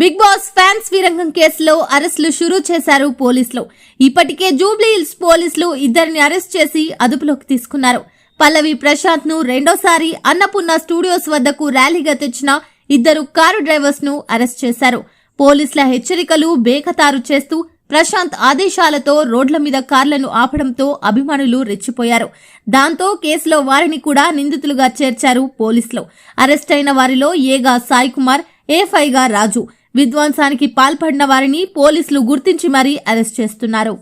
Big boss fans వీరంగం కేసులో అరెస్టులు షురూ చేశారు పోలీసులు. ఇప్పటికే జూబ్లీ హిల్స్ పోలీసులు ఇద్దరిని అరెస్ట్ చేసి అదుపులోకి తీసుకున్నారు. పల్లవి ప్రశాంత్ను రెండోసారి అన్నపూర్ణ స్టూడియోస్ వద్దకు ర్యాలీగా తెచ్చిన ఇద్దరు కారు డ్రైవర్స్ను అరెస్ట్ చేశారు. పోలీసుల హెచ్చరికలు బేఖతారు చేస్తూ ప్రశాంత్ ఆదేశాలతో రోడ్ల మీద కార్లను ఆపడంతో అభిమానులు రెచ్చిపోయారు. దాంతో కేసులో వారిని కూడా నిందితులుగా చేర్చారు పోలీసులు. అరెస్ట్ అయిన వారిలో ఏగా సాయి కుమార్ ఏఫైగా రాజు. విధ్వంసానికి పాల్పడిన వారిని పోలీసులు గుర్తించి మరీ అరెస్ట్ చేస్తున్నారు.